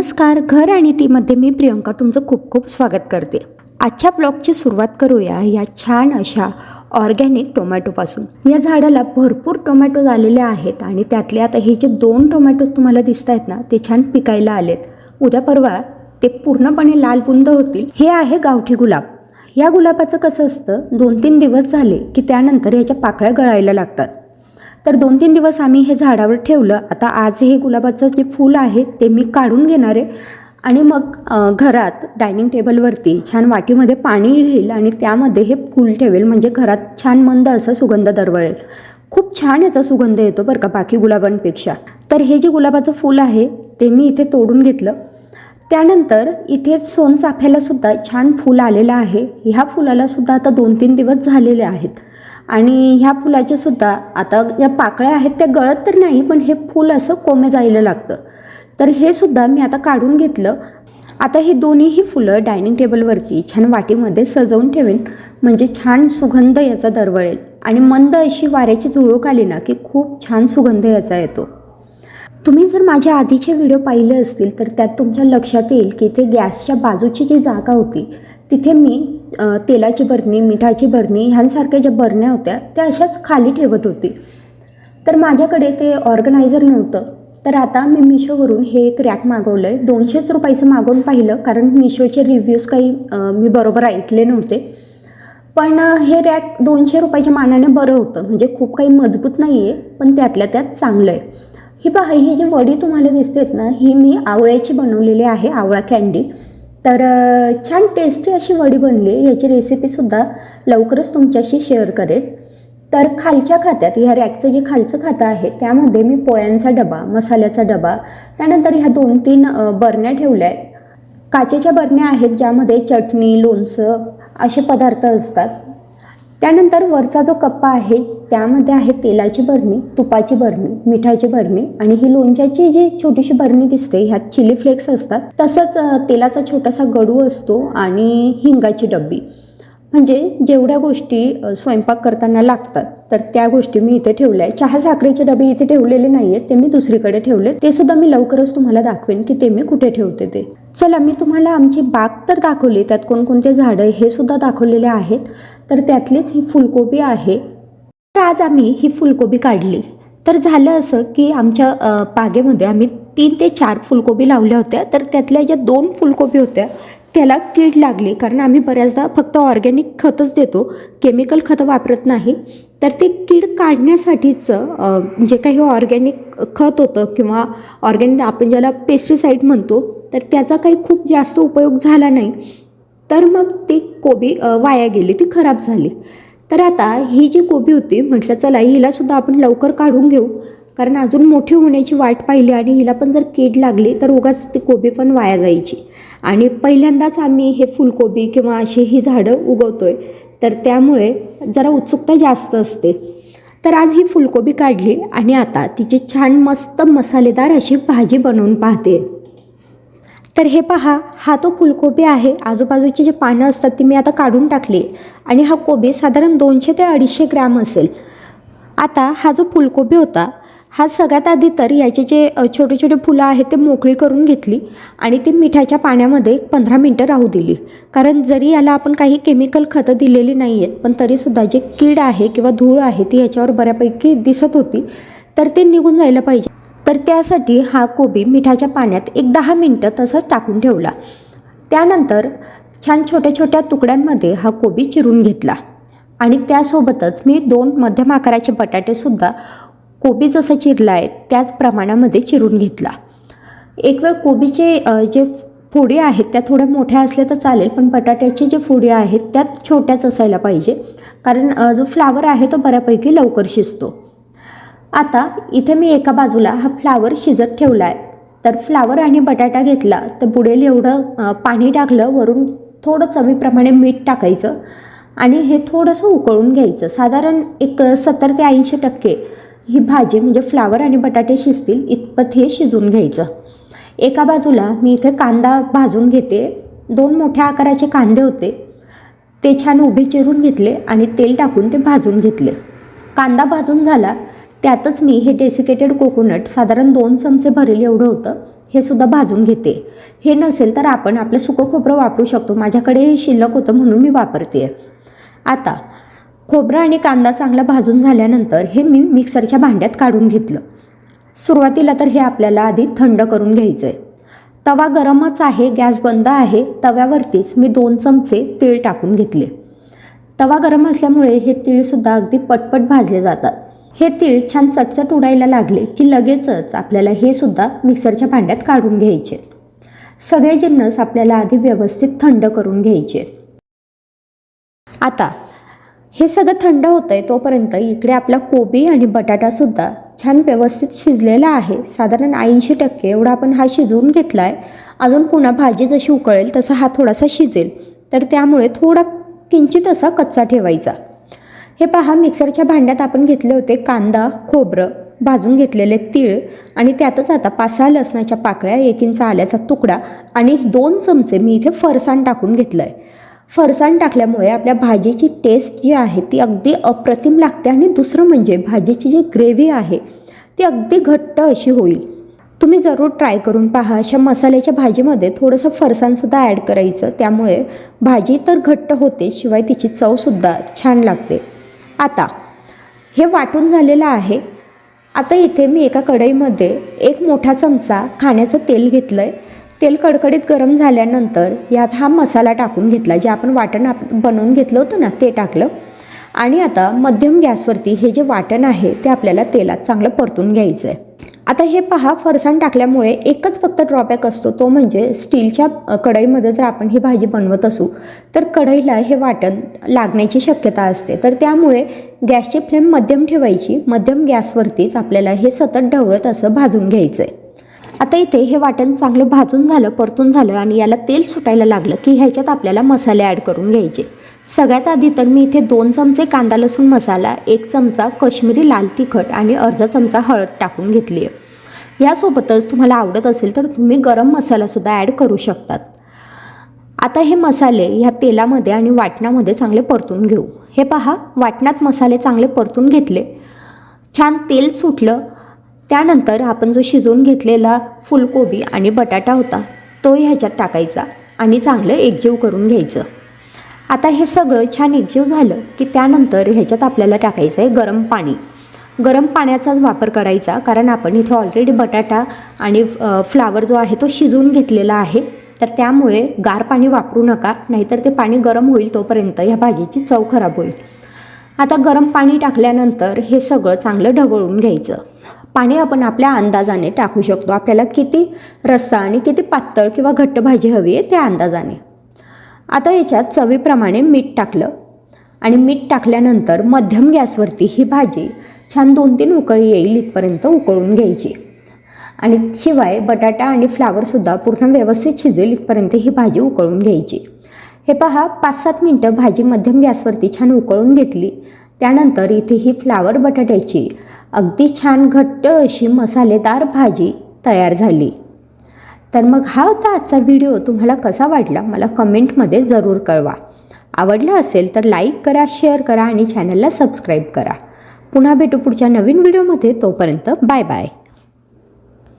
नमस्कार घर आणि तीमध्ये मी प्रियंका तुमचं खूप खूप स्वागत करते. आजच्या ब्लॉगची सुरुवात करूया या छान अशा ऑर्गॅनिक टोमॅटोपासून. या झाडाला भरपूर टोमॅटो झालेले आहेत आणि त्यातले आता हे जे दोन टोमॅटोज तुम्हाला दिसत आहेत ना ते छान पिकायला आलेत. उद्या परवा ते पूर्णपणे लाल बुंद होतील. हे आहे गावठी गुलाब. या गुलाबाचं कसं असतं दोन तीन दिवस झाले की त्यानंतर याच्या पाकळ्या गळायला लागतात. तर दोन तीन दिवस आम्ही हे झाडावर ठेवलं. आता आज हे गुलाबाचं जे फूल आहे ते मी काढून घेणार आहे. आणि मग घरात डायनिंग टेबलवरती छान वाटीमध्ये पाणी घेईल आणि त्यामध्ये हे फूल ठेवेल. म्हणजे घरात छान मंद असा सुगंध दरवळेल. खूप छान याचा सुगंध येतो बरं का बाकी गुलाबांपेक्षा. तर हे जे गुलाबाचं फूल आहे ते मी इथे तोडून घेतलं. त्यानंतर इथे सोनचाफ्याला सुद्धा छान फूल आलेलं आहे. ह्या फुलाला सुद्धा आता दोन तीन दिवस झालेले आहेत. आणि ह्या फुलाच्या सुद्धा आता ज्या पाकळ्या आहेत त्या गळत तर नाही पण हे फूल असं कोमे जायला लागतं. तर हे सुद्धा मी आता काढून घेतलं. आता हे दोन्हीही फुलं डायनिंग टेबलवरती छान वाटीमध्ये सजवून ठेवेन. म्हणजे छान सुगंध याचा दरवळेल. आणि मंद अशी वाऱ्याची झुळूक आली ना की खूप छान सुगंध याचा येतो. तुम्ही जर माझ्या आधीचे व्हिडिओ पाहिले असतील तर त्यात तुमच्या लक्षात येईल की ते गॅसच्या बाजूची जी जागा होती तिथे मी तेलाची बरणी मिठाची बरणी ह्यांसारख्या ज्या बरण्या होत्या त्या अशाच खाली ठेवत होती. तर माझ्याकडे ते ऑर्गनायझर नव्हतं. तर आता मी मिशोवरून हे एक रॅक मागवलं आहे दोनशेच रुपयाचं मागवून पाहिलं कारण मिशोचे रिव्ह्यूज काही मी बरोबर ऐकले नव्हते. पण हे रॅक दोनशे रुपयाच्या मानाने बरं होतं. म्हणजे खूप काही मजबूत नाही आहे पण त्यातल्या त्यात चांगलं आहे ही पहा ही जी वडी तुम्हाला दिसतेत ना ही मी आवळ्याची बनवलेली आहे आवळा कॅन्डी तर छान टेस्टी अशी वडी बनली. याची रेसिपीसुद्धा लवकरच तुमच्याशी शेअर करेन तर खालच्या खात्यात ह्या रॅकचं जे खालचं खातं आहे त्यामध्ये मी पोळ्यांचा डबा मसाल्याचा डबा त्यानंतर ह्या दोन तीन बरण्या ठेवल्या आहेत. काचेच्या बरण्या आहेत ज्यामध्ये चटणी लोणचं असे पदार्थ असतात. त्यानंतर वरचा जो कप्पा आहे त्यामध्ये आहे तेलाची बरणी तुपाची बरणी मिठाची बरणी आणि ही लोणच्याची जी छोटीशी बरणी दिसते ह्यात चिली फ्लेक्स असतात. तसंच तेलाचा छोटासा गडू असतो आणि हिंगाची डब्बी. म्हणजे जेवढ्या गोष्टी स्वयंपाक करताना लागतात तर त्या गोष्टी मी इथे ठेवल्या आहे चहा साखरेचे डबे इथे ठेवलेले नाही आहेत ते मी दुसरीकडे ठेवले ते सुद्धा मी लवकरच तुम्हाला दाखवेन की ते मी कुठे ठेवते ते. चला मी तुम्हाला आमची बाग तर दाखवली त्यात कोणकोणते झाडं हे सुद्धा दाखवलेले आहेत. तर त्यातलीच ही फुलकोबी आहे आज आम्ही ही फुलकोबी काढली. तर झालं असं की आमच्या बागेमध्ये आम्ही तीन ते चार फुलकोबी लावल्या होत्या. तर त्यातल्या ज्या दोन फुलकोबी होत्या त्याला कीड लागली. कारण आम्ही बऱ्याचदा फक्त ऑर्गॅनिक खतच देतो केमिकल खतं वापरत नाही. तर ते कीड काढण्यासाठीचं जे काही ऑर्गॅनिक खत होतं किंवा ऑर्गॅनिक आपण ज्याला पेस्टिसाईड म्हणतो तर त्याचा काही खूप जास्त उपयोग झाला नाही. तर मग ती कोबी वाया गेली ती खराब झाली. तर आता ही जी कोबी होती म्हटलं चला हिलासुद्धा आपण लवकर काढून घेऊ. कारण अजून मोठी होण्याची वाट पाहिली आणि हिला पण जर कीड लागली तर उगाच ती कोबी पण वाया जायची. आणि पहिल्यांदाच आम्ही हे फुलकोबी किंवा अशी ही झाडं उगवतोय. तर त्यामुळे जरा उत्सुकता जास्त असते. तर आज ही फुलकोबी काढली आणि आता तिची छान मस्त मसालेदार अशी भाजी बनवून पाहते. तर हे पहा हा तो फुलकोबी आहे. आजूबाजूची जे पानं असतात ती मी आता काढून टाकली. आणि हा कोबी साधारण दोनशे ते अडीचशे ग्रॅम असेल. आता हा जो फुलकोबी होता हा सगळ्यात आधी तर याचे जे छोटे छोटे फुलं आहेत ते मोकळी करून घेतली आणि ती मिठाच्या पाण्यामध्ये पंधरा मिनटं राहू दिली. कारण जरी याला आपण काही केमिकल खतं दिलेली नाही आहेत पण तरीसुद्धा जे कीड आहे किंवा धूळ आहे ती याच्यावर बऱ्यापैकी दिसत होती. तर ते निघून जायला पाहिजे. तर त्यासाठी हा कोबी मिठाच्या पाण्यात एक दहा मिनटं तसंच टाकून ठेवला. त्यानंतर छान छोट्या छोट्या तुकड्यांमध्ये हा कोबी चिरून घेतला. आणि त्यासोबतच मी दोन मध्यम आकाराचे बटाटेसुद्धा कोबी जसं चिरला आहे त्याच प्रमाणामध्ये चिरून घेतला. एक वेळ कोबीचे जे फोडी आहेत त्या थोड्या मोठ्या असल्या तर चालेल पण बटाट्याचे जे फोडी आहेत त्यात छोट्याच असायला पाहिजे. कारण जो फ्लावर आहे तो बऱ्यापैकी लवकर शिजतो. आता इथे मी एका बाजूला हा फ्लावर शिजत ठेवला आहे तर फ्लावर आणि बटाटा घेतला तर बुडेल एवढं पाणी टाकलं वरून थोडं चवीप्रमाणे मीठ टाकायचं आणि हे थोडंसं उकळून घ्यायचं. साधारण एक सत्तर ते ऐंशी टक्के ही भाजी म्हणजे फ्लावर आणि बटाटे शिजतील इतपत हे शिजवून घ्यायचं. एका बाजूला मी इथे कांदा भाजून घेते. दोन मोठ्या आकाराचे कांदे होते. ते छान उभे चिरून घेतले आणि तेल टाकून ते भाजून घेतले. कांदा भाजून झाला त्यातच मी हे डेसिकेटेड कोकोनट साधारण दोन चमचे भरेल एवढं होतं हे सुद्धा भाजून घेते. हे नसेल तर आपण आपलं सुकं खोबरं वापरू शकतो. माझ्याकडे हे शिल्लक होतं म्हणून मी वापरते आता खोबरं आणि कांदा चांगला भाजून झाल्यानंतर हे मी मिक्सरच्या भांड्यात काढून घेतलं. सुरुवातीला तर हे आपल्याला आधी थंड करून घ्यायचं आहे तवा गरमच आहे गॅस बंद आहे तव्यावरतीच मी दोन चमचे तीळ टाकून घेतले. तवा गरम असल्यामुळे हे तीळसुद्धा अगदी पटपट भाजले जातात. हे तीळ छान चटचट उडायला लागले की लगेचच आपल्याला हे सुद्धा मिक्सरच्या भांड्यात काढून घ्यायचे. सगळे जिन्नस आपल्याला आधी व्यवस्थित थंड करून घ्यायचे. आता हे सगळं थंड होतं आहे तोपर्यंत इकडे आपला कोबी आणि बटाटासुद्धा छान व्यवस्थित शिजलेला आहे. साधारण ऐंशी टक्के एवढा आपण हा शिजवून घेतला आहे अजून पुन्हा भाजी जशी उकळेल तसा हा थोडासा शिजेल. तर त्यामुळे थोडा किंचित असा कच्चा ठेवायचा. हे पहा मिक्सरच्या भांड्यात आपण घेतले होते कांदा खोबरं. भाजून घेतलेले तीळ आणि त्यातच आता पाच सहा लसणाच्या पाकळ्या एक इंच आल्याचा तुकडा आणि दोन चमचे मी इथे फरसाण टाकून घेतलं आहे फरसाण टाकल्यामुळे आपल्या भाजीची टेस्ट जी आहे ती अगदी अप्रतिम लागते आणि दुसरं म्हणजे भाजीची जी ग्रेव्ही आहे ती अगदी घट्ट अशी होईल. तुम्ही जरूर ट्राय करून पहा. अशा मसाल्याच्या भाजीमध्ये थोडंसं फरसाणसुद्धा ॲड करायचं. त्यामुळे भाजी तर घट्ट होते शिवाय तिची चवसुद्धा छान लागते. आता. हे वाटून झालेलं आहे. आता इथे मी एका कढईमध्ये एक मोठा चमचा खाण्याचं तेल घेतलं आहे तेल कडकडीत गरम झाल्यानंतर यात हा मसाला टाकून घेतला. जे आपण वाटण आप बनवून घेतलं होतं ना ते टाकलं. आणि आता मध्यम गॅसवरती हे जे वाटण आहे ते आपल्याला तेलात चांगलं परतून घ्यायचं आहे आता हे पहा फरसाण टाकल्यामुळे एकच फक्त ड्रॉबॅक असतो तो म्हणजे स्टीलच्या कढईमध्ये जर आपण ही भाजी बनवत असू तर कढईला हे वाटण लागण्याची शक्यता असते. तर त्यामुळे गॅसची फ्लेम मध्यम ठेवायची मध्यम गॅसवरतीच आपल्याला हे सतत ढवळत असं भाजून घ्यायचं आहे आता इथे हे वाटण चांगलं भाजून झालं परतून झालं आणि याला तेल सुटायला लागलं की ह्याच्यात आपल्याला मसाले ॲड करून घ्यायचे. सगळ्यात आधी तर मी इथे दोन चमचे कांदा लसूण मसाला एक चमचा कश्मीरी लाल तिखट आणि अर्धा चमचा हळद टाकून घेतली आहे. यासोबतच तुम्हाला आवडत असेल तर तुम्ही गरम मसालासुद्धा ॲड करू शकतात. आता हे मसाले ह्या तेलामध्ये आणि वाटणामध्ये चांगले परतून घेऊ. हे पहा वाटणात मसाले चांगले परतून घेतले. छान तेल सुटलं. त्यानंतर आपण जो शिजवून घेतलेला फुलकोबी आणि बटाटा होता तो ह्याच्यात टाकायचा आणि चांगलं एकजीव करून घ्यायचं. आता हे सगळं छान एकजीव झालं की त्यानंतर ह्याच्यात आपल्याला टाकायचं आहे गरम पाणी. गरम पाण्याचाच वापर करायचा कारण आपण इथे ऑलरेडी बटाटा आणि फ्लावर जो आहे तो शिजवून घेतलेला आहे. तर त्यामुळे गार पाणी वापरू नका नाहीतर ते पाणी गरम होईल तोपर्यंत ह्या भाजीची चव खराब होईल. आता गरम पाणी टाकल्यानंतर हे सगळं चांगलं ढवळून घ्यायचं. पाणी आपण आपल्या अंदाजाने टाकू शकतो. आपल्याला किती रस्सा आणि किती पातळ किंवा घट्ट भाजी हवी आहे त्या अंदाजाने. आता याच्यात चवीप्रमाणे मीठ टाकलं. आणि मीठ टाकल्यानंतर मध्यम गॅसवरती ही भाजी छान दोन तीन उकळी येईल इथपर्यंत उकळून घ्यायची. आणि शिवाय बटाटा आणि फ्लावरसुद्धा पूर्ण व्यवस्थित शिजेल इथपर्यंत ही भाजी उकळून घ्यायची. हे पहा पाच सात मिनटं भाजी मध्यम गॅसवरती छान उकळून घेतली. त्यानंतर इथे ही फ्लावर बटाट्याची अगदी छान घट्ट अशी मसालेदार भाजी तयार झाली. तर मग हा होता आजचा व्हिडिओ तुम्हाला कसा वाटला? मला कमेंटमध्ये जरूर कळवा. आवडला असेल तर लाईक करा शेअर करा आणि चॅनलला सबस्क्राईब करा. पुन्हा भेटू पुढच्या नवीन व्हिडिओमध्ये तोपर्यंत बाय बाय